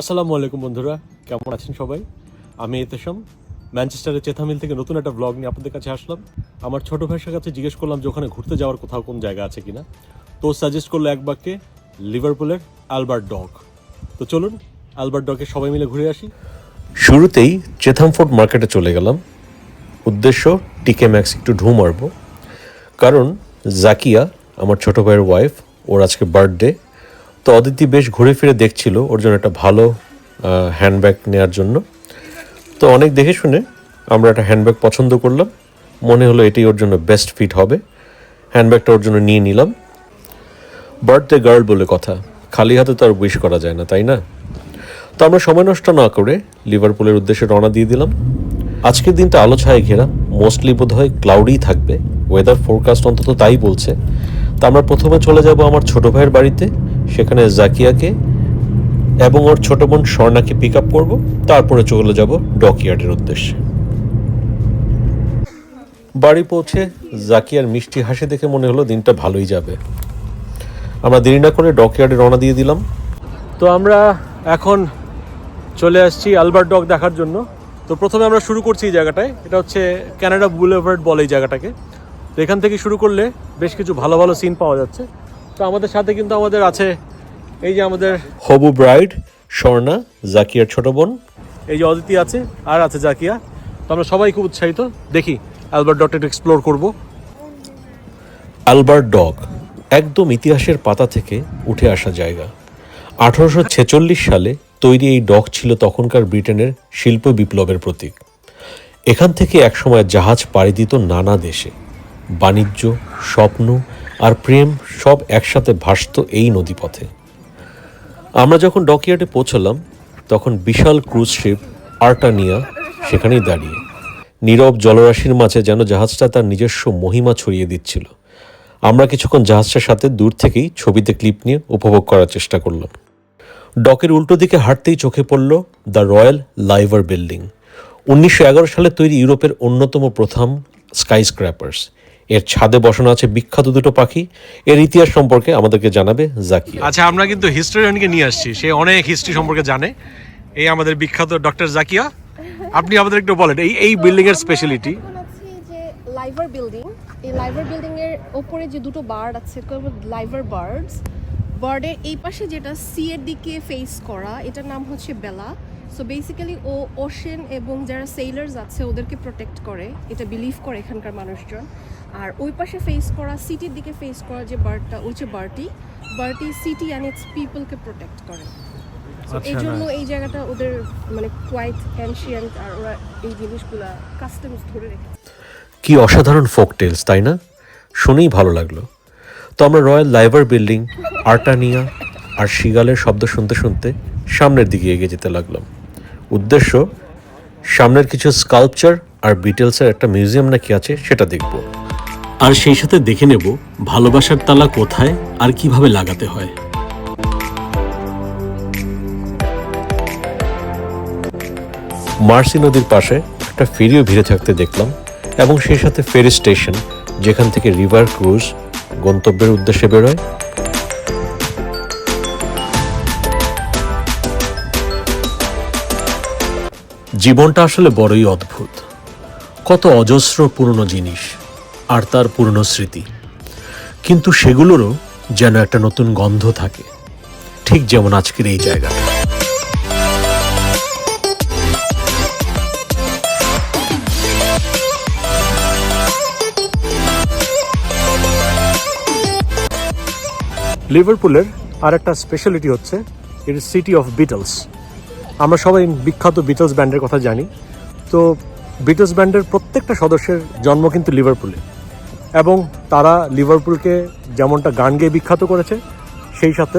আসসালামু আলাইকুম বন্ধুরা, কেমন আছেন সবাই? আমি এতেশাম ম্যানচেস্টারের চেথামিল থেকে নতুন একটা ব্লগ নিয়ে আপনাদের কাছে আসলাম। আমার ছোট ভাইয়ের কাছে জিজ্ঞেস করলাম যে ওখানে ঘুরতে যাওয়ার কোথাও কোন জায়গা আছে কিনা। তো সাজেস্ট করল এক বাক্যে, লিভারপুলের আলবার্ট ডগ তো চলুন, আলবার্ট ডগে সবাই মিলে ঘুরে আসি। শুরুতেই চেথামফোর্ড মার্কেটে চলে গেলাম। উদ্দেশ্য টিকে ম্যাক্স একটু ঢু মারবো। কারণ জাকিয়া, আমার ছোট ভাইয়ের ওয়াইফ ওর আজকে বার্থডে তো অদিতি বেশ ঘুরে ফিরে দেখছিল ওর জন্য একটা ভালো হ্যান্ডব্যাগ নেওয়ার জন্য। তো অনেক দেখে শুনে আমরা একটা হ্যান্ডব্যাগ পছন্দ করলাম। মনে হলো এটাই ওর জন্য বেস্ট ফিট হবে। হ্যান্ডব্যাগটা ওর জন্য নিয়ে নিলাম। বার্থডে গার্ল বলে কথা। খালি হাতে তো আর উইশ করা যায় না, তাই না? তো আমরা সময় নষ্ট না করে লিভারপুলের উদ্দেশ্যে রওনা দিয়ে দিলাম। আজকের দিনটা আলো ছায় ঘেরা মোস্টলি বোধ হয় ক্লাউডই থাকবে। ওয়েদার ফোরকাস্ট অন্তত তাই বলছে। তা আমরা প্রথমে চলে যাব আমার ছোট ভাইয়ের বাড়িতে। সেখানে জাকিয়াকে এবং ওর ছোট বোন স্বর্ণাকে পিক আপ করব, তারপরে চলে যাব ডকইয়ার্ডের উদ্দেশ্যে। বাড়ি পৌঁছে জাকিয়ার মিষ্টি হাসি দেখে মনে হলো দিনটা ভালোই যাবে। আমরা দেরি না করে ডকইয়ার্ডে রওনা দিয়ে দিলাম। তো আমরা এখন চলে আসছি আলবার্ট ডগ দেখার জন্য। তো প্রথমে আমরা শুরু করছি এই জায়গাটায়। এটা হচ্ছে ক্যানাডা বুলেভার্ড বলে এই জায়গাটাকে। তো এখান থেকে শুরু করলে বেশ কিছু ভালো ভালো সিন পাওয়া যাচ্ছে। তো আমাদের সাথে কিন্তু আমাদের আছে এই যে আমাদের হবু ব্রাইড স্বর্ণা জাকিয়ার ছোট বোন। এই যে অদিতি আছে আর আছে জাকিয়া। তো আমরা সবাই খুব উৎসাহিত। দেখি অ্যালবার্ট ডগটা একটু এক্সপ্লোর করব। আলবার্ট ডগ একদম ইতিহাসের পাতা থেকে উঠে আসা জায়গা। আঠারোশো ছেচল্লিশ সালে তৈরি এই ডক ছিল তখনকার ব্রিটেনের শিল্প বিপ্লবের প্রতীক। এখান থেকে একসময় জাহাজ পাড়ি দিত নানা দেশে। বাণিজ্য স্বপ্ন আর প্রেম সব একসাথে ভাসত এই নদীপথে। আমরা যখন ডকইয়ার্ডে পৌঁছলাম, তখন বিশাল ক্রুজ শিপ আর্টানিয়া সেখানেই দাঁড়িয়ে। নীরব জলরাশির মাঝে যেন জাহাজটা তার নিজস্ব মহিমা ছড়িয়ে দিচ্ছিল। আমরা কিছুক্ষণ জাহাজটার সাথে দূর থেকেই ছবিতে ক্লিপ নিয়ে উপভোগ করার চেষ্টা করলাম। ডকের উল্টো দিকে হাঁটতেই চোখে পড়ল দ্য রয়্যাল লাইভার বিল্ডিং। উনিশশো এগারো সালে তৈরি ইউরোপের অন্যতম প্রথম স্কাই স্ক্র্যাপার্স এর ছাদে বসানো আছে বিখ্যাত দুটো পাখি। এর ইতিহাস সম্পর্কে আমাদেরকে জানাবে জাকিয়া। আচ্ছা আমরা কিন্তু হিস্টোরিয়ানকে নিয়ে আসছি। সে অনেক হিস্ট্রি সম্পর্কে জানে। এই আমাদের বিখ্যাত ডক্টর জাকিয়া। আপনি আমাদের একটু বলেন এই এই বিল্ডিং এর স্পেশালিটি লাইভার বিল্ডিং এই লাইভার বিল্ডিং এর ওপরে যে দুটো বার্ড আছে লাইভার বার্ডস বার্ডের এই পাশে যেটা সি এর দিকে ফেস করা এটার নাম হচ্ছে বেলা সো বেসিক্যালি ও ওশেন এবং যারা সেইলার্স আছে ওদেরকে প্রোটেক্ট করে। এটা বিলিভ করে এখানকার মানুষজন। আর ওই পাশে ফেস করা সিটির দিকে ফেস করা যে বার্ডটা ওই যে বার্টি বার্টি সিটি অ্যান্ড ইটস পিপলকে প্রোটেক্ট করে। So, এই জন্য এই জায়গাটা ওদের মানে কোয়াইট অ্যানশিয়েন্ট আর ওরা এই জিনিসগুলা কাস্টমস ধরে রেখেছে কি অসাধারণ ফোক টেলস তাই না? শুনেই ভালো লাগল। তো আমরা রয়্যাল লাইভার বিল্ডিং আর্টানিয়া আর শিগালের শব্দ শুনতে শুনতে সামনের দিকে এগিয়ে যেতে লাগলাম। উদ্দেশ্য সামনের কিছু স্কাল্পচার আর বিটেলসের একটা মিউজিয়াম নাকি আছে সেটা দেখব। আর সেই সাথে দেখে নেব ভালোবাসার তালা কোথায় আর কীভাবে লাগাতে হয়। মার্সি নদীর পাশে একটা ফেরিও ভিড়ে থাকতে দেখলাম এবং সেই সাথে ফেরি স্টেশন, যেখান থেকে রিভার ক্রুজ গন্তব্যের উদ্দেশ্যে বেরোয়। জীবনটা আসলে বড়ই অদ্ভুত। কত অজস্র পুরনো জিনিস। আর তার পুরনো স্মৃতি। কিন্তু সেগুলোরও যেন একটা নতুন গন্ধ থাকে। ঠিক যেমন আজকের এই জায়গাটা লিভারপুলের আর একটা স্পেশালিটি হচ্ছে it is city of Beatles আমরা সবাই বিখ্যাত বিটলস ব্যান্ডের কথা জানি। তো বিটলস ব্যান্ডের প্রত্যেকটা সদস্যের জন্ম কিন্তু লিভারপুলে। এবং তারা লিভারপুলকে যেমনটা গান গেয়ে বিখ্যাত করেছে, সেই সাথে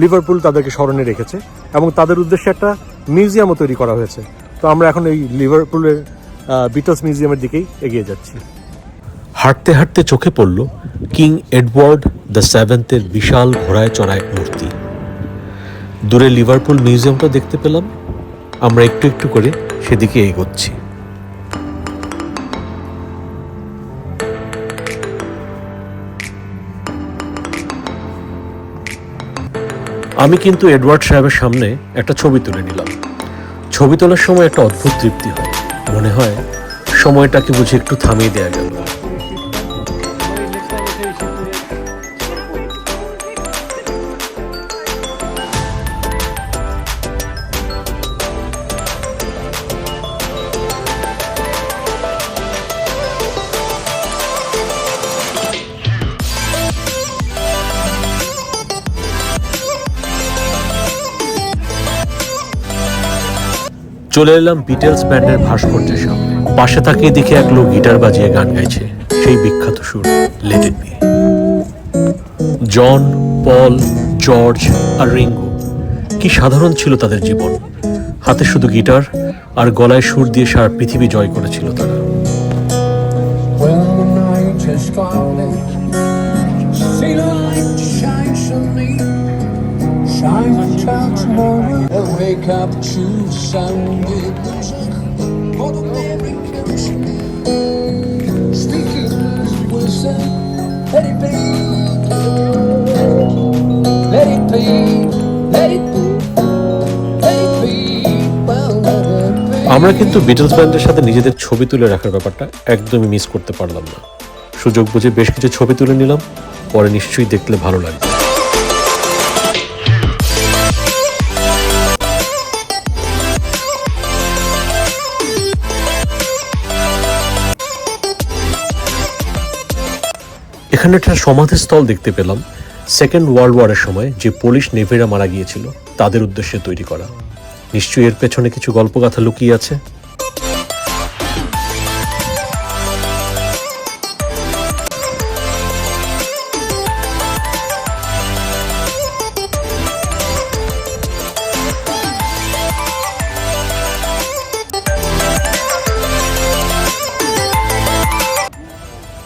লিভারপুল তাদেরকে স্মরণে রেখেছে এবং তাদের উদ্দেশ্যে একটা মিউজিয়ামও তৈরি করা হয়েছে। তো আমরা এখন এই লিভারপুলের বিটলস মিউজিয়ামের দিকেই এগিয়ে যাচ্ছি। হাঁটতে হাঁটতে চোখে পড়ল কিং এডওয়ার্ড দ্য সেভেন্থের বিশাল ঘোড়ায় চড়া এক মূর্তি। দূরে লিভারপুল মিউজিয়ামটা দেখতে পেলাম। আমরা একটু একটু করে সেদিকে এগোচ্ছি। আমি কিন্তু এডওয়ার্ড সাহেবের সামনে একটা ছবি তুলে নিলাম। ছবি তোলার সময় একটা অদ্ভুত তৃপ্তি হয়। মনে হয় সময়টাকে বুঝে একটু থামিয়ে দেওয়া গেল। চলে এলাম বিটেলস ব্যান্ডের ভাস্কর্যের সামনে। পাশে তাকিয়ে দেখে এক লোক গিটার বাজিয়ে গান গাইছে। সেই বিখ্যাত সুর লেট জন পল জর্জ আর রিঙ্গো কি সাধারণ ছিল তাদের জীবন। হাতে শুধু গিটার আর গলায় সুর দিয়ে সারা পৃথিবী জয় করেছিল তারা। আমরা কিন্তু বিটলস ব্যান্ডের সাথে নিজেদের ছবি তুলে রাখার ব্যাপারটা একদমই মিস করতে পারলাম না। সুযোগ বুঝে বেশ কিছু ছবি তুলে নিলাম, পরে নিশ্চয়ই দেখলে ভালো লাগবে। এখানে একটা সমাধিস্থল দেখতে পেলাম। সেকেন্ড ওয়ার্ল্ড ওয়ারের সময় যে পুলিশ নেভিরা মারা গিয়েছিল, তাদের উদ্দেশ্যে তৈরি করা। নিশ্চয়ই এর পেছনে কিছু গল্পগাথা লুকিয়ে আছে।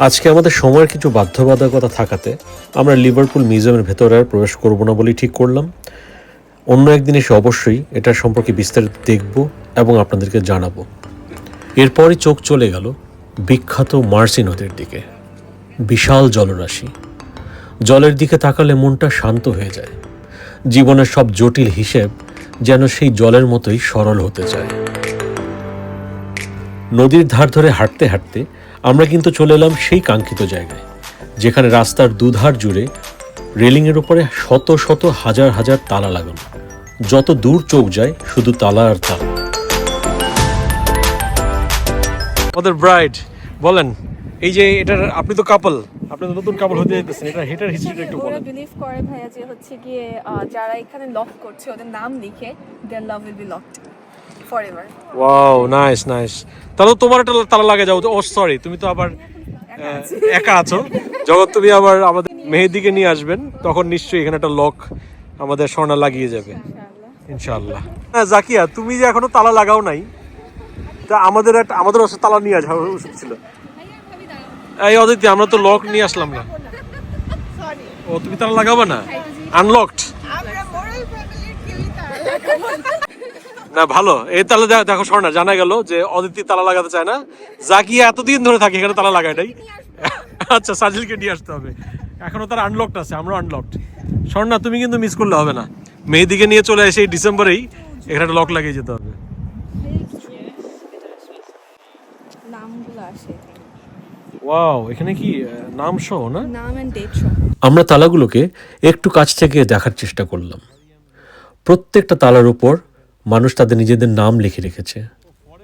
আজকে আমাদের সময়ের কিছু বাধ্যবাধকতা থাকাতে আমরা লিভারপুল মিউজিয়ামের ভেতরে আর প্রবেশ করব না বলেই ঠিক করলাম। অন্য একদিন এসে অবশ্যই এটা সম্পর্কে বিস্তারিত দেখব এবং আপনাদেরকে জানাব। এরপরই চোখ চলে গেল বিখ্যাত মার্সি নদীর দিকে। বিশাল জলরাশি। জলের দিকে তাকালে মনটা শান্ত হয়ে যায়। জীবনের সব জটিল হিসেব যেন সেই জলের মতোই সরল হতে চায়। নদীর ধার ধরে হাঁটতে হাঁটতে আমরা কিন্তু চলে এলাম সেই কাঙ্ক্ষিত জায়গায় যেখানে রাস্তার দুধার জুড়ে রেলিংয়ের উপরে শত শত হাজার হাজার তালা লাগানো। যত দূর চোখ যায় শুধু তালা আর তালা। আমাদের ব্রাইড বলেন এই যে এটার আপনি তো কাপল আপনি তো নতুন কাপল হতে যেতেছেন এটা হেটার হিস্ট্রিটা একটু বলেন। বিলিভ করে ভাইয়া যে হচ্ছে গিয়ে যারা এখানে লক করছে ওদের নাম লিখে their love will be locked for ever wow nice nice তাহলে তোমার একটা তালা লাগে যাও ও সরি তুমি তো আবার একা আছো। যখন তুমি আবার আমাদের মেহেদিকে নিয়ে আসবেন তখন নিশ্চয়ই এখানে একটা লক আমাদের স্বর্ণা লাগিয়ে যাবে। ইনশাআল্লাহ। হ্যাঁ জাকিয়া তুমি যে এখনও তালা লাগাও নাই তা আমাদের একটা আমাদের ওষুধ তালা নিয়ে আসা উচিত ছিল। এই অদিতি আমরা তো লক নিয়ে আসলাম না। ও তুমি তালা লাগাবে না? আনলকড না ভালো। এই তালা দে- দেখো স্বর্ণা জানা গেল যে অদিতি তালা লাগাতে চায় না। জাকিয়া এতদিন ধরে থাকে এখানে তালা লাগায় নাই। আচ্ছা সাজিলকে নিয়ে আসতে হবে। এখনও তার আনলকড আছে আমরা আনলকড স্বর্ণা তুমি কিন্তু মিস করলে হবে না। মেয়েদিকে নিয়ে চলে এসে এই ডিসেম্বরেই এখানে একটা লক লাগিয়ে যেতে হবে। ওয়াও এখানে কি নাম সহ না? নাম এন্ড ডেট সহ। আমরা তালাগুলোকে একটু কাছ থেকে দেখার চেষ্টা করলাম। প্রত্যেকটা তালার উপর মানুষ তাদের নিজেদের নাম লিখে রেখেছে।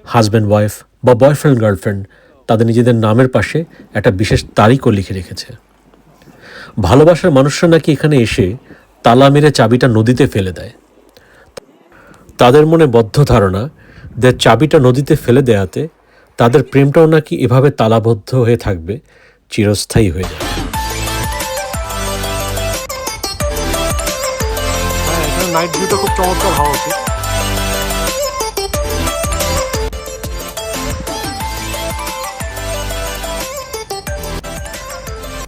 হাজব্যান্ড ওয়াইফ বা বয়ফ্রেন্ড গার্লফ্রেন্ড তাদের নিজেদের নামের পাশে একটা বিশেষ তারিখও লিখে রেখেছে। ভালোবাসার মানুষরা নাকি এখানে এসে তালা মেরে চাবিটা নদীতে ফেলে দেয়। তাদের মনে বদ্ধ ধারণা যে চাবিটা নদীতে ফেলে দেয়াতে তাদের প্রেমটাও নাকি এভাবে তালাবদ্ধ হয়ে থাকবে, চিরস্থায়ী হয়ে যাবে। হ্যাঁ নাইট ভিউটা খুব চমৎকার হওয়া উচিত।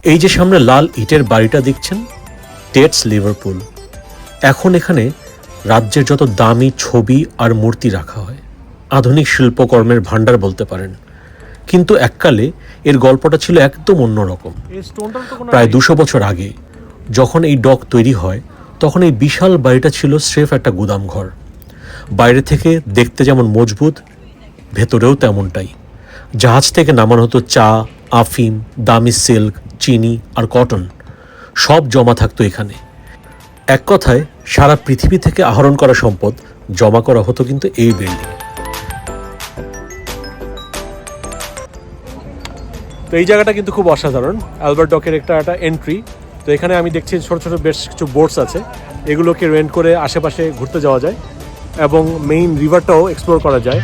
এই যে সামনে লাল ইটের বাড়িটা দেখছেন টেটস লিভারপুল। এখন এখানে রাজ্যের যত দামি ছবি আর মূর্তি রাখা হয় আধুনিক শিল্পকর্মের ভাণ্ডার বলতে পারেন। কিন্তু এককালে এর গল্পটা ছিল একদম অন্যরকম প্রায় দুশো বছর আগে যখন এই ডক তৈরি হয় তখন এই বিশাল বাড়িটা ছিল স্রেফ একটা গুদাম ঘর। বাইরে থেকে দেখতে যেমন মজবুত ভেতরেও তেমনটাই। জাহাজ থেকে নামানো হতো চা আফিম, দামি সিল্ক, চিনি আর কটন সব জমা থাকতো এখানে। এক কথায়, সারা পৃথিবী থেকে আহরণ করা সম্পদ জমা করা হতো কিন্তু এই বিল্ডিং তো এই জায়গাটা কিন্তু খুব অসাধারণ। অ্যালবার্ট ডকের একটা একটা এন্ট্রি তো এখানে আমি দেখছি ছোট ছোট বেশ কিছু বোটস আছে। এগুলোকে রেন্ট করে আশেপাশে ঘুরতে যাওয়া যায় এবং মেইন রিভারটাও এক্সপ্লোর করা যায়।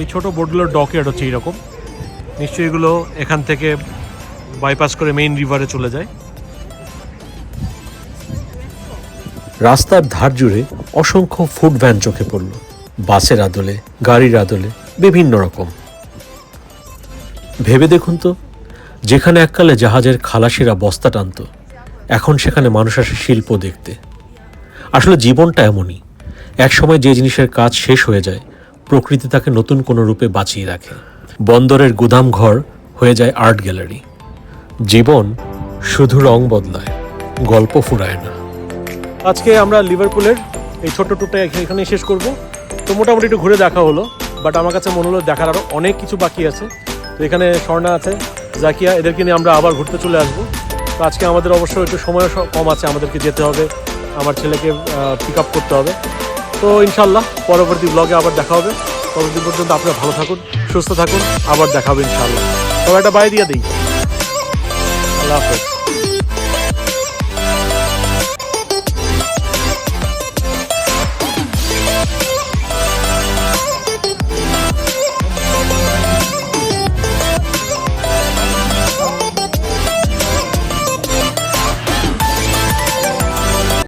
এই ছোট বোটগুলোর ডকইয়ার্ড হচ্ছে এইরকম। নিশ্চয়ই এগুলো এখান থেকে বাইপাস করে মেইন রিভারে চলে যায়। রাস্তার ধার জুড়ে অসংখ্য ফুড ভ্যান চোখে পড়ল। বাসের আদলে, গাড়ির আদলে, বিভিন্ন রকম। ভেবে দেখুন তো, যেখানে এককালে জাহাজের খালাসিরা বস্তা টানত, এখন সেখানে মানুষ আসে শিল্প দেখতে। আসলে জীবনটা এমনই। একসময় যে জিনিসের কাজ শেষ হয়ে যায় প্রকৃতি তাকে নতুন কোনো রূপে বাঁচিয়ে রাখে। বন্দরের গুদাম ঘর হয়ে যায় আর্ট গ্যালারি। জীবন শুধু রং বদলায়, গল্প ফুরায় না। আজকে আমরা লিভারপুলের এই ছোট্ট ট্যুরটা এখানে- এখানেই শেষ করব। তো মোটামুটি একটু ঘুরে দেখা হলো বাট আমার কাছে মনে হলো দেখার আরও অনেক কিছু বাকি আছে। তো এখানে স্বর্ণা আছে, জাকিয়া, এদেরকে নিয়ে আমরা আবার ঘুরতে চলে আসব। তো আজকে আমাদের অবশ্য একটু সময় কম আছে, আমাদেরকে যেতে হবে, আমার ছেলেকে পিক আপ করতে হবে। তো ইনশাল্লাহ পরবর্তী ব্লগে আবার দেখা হবে। পরবর্তী পর্যন্ত আপনারা ভালো থাকুন, সুস্থ থাকুন, আবার দেখা হবে ইনশাল্লাহ তবে একটা বাই দিয়ে দিই। আল্লাহ হাফেজ।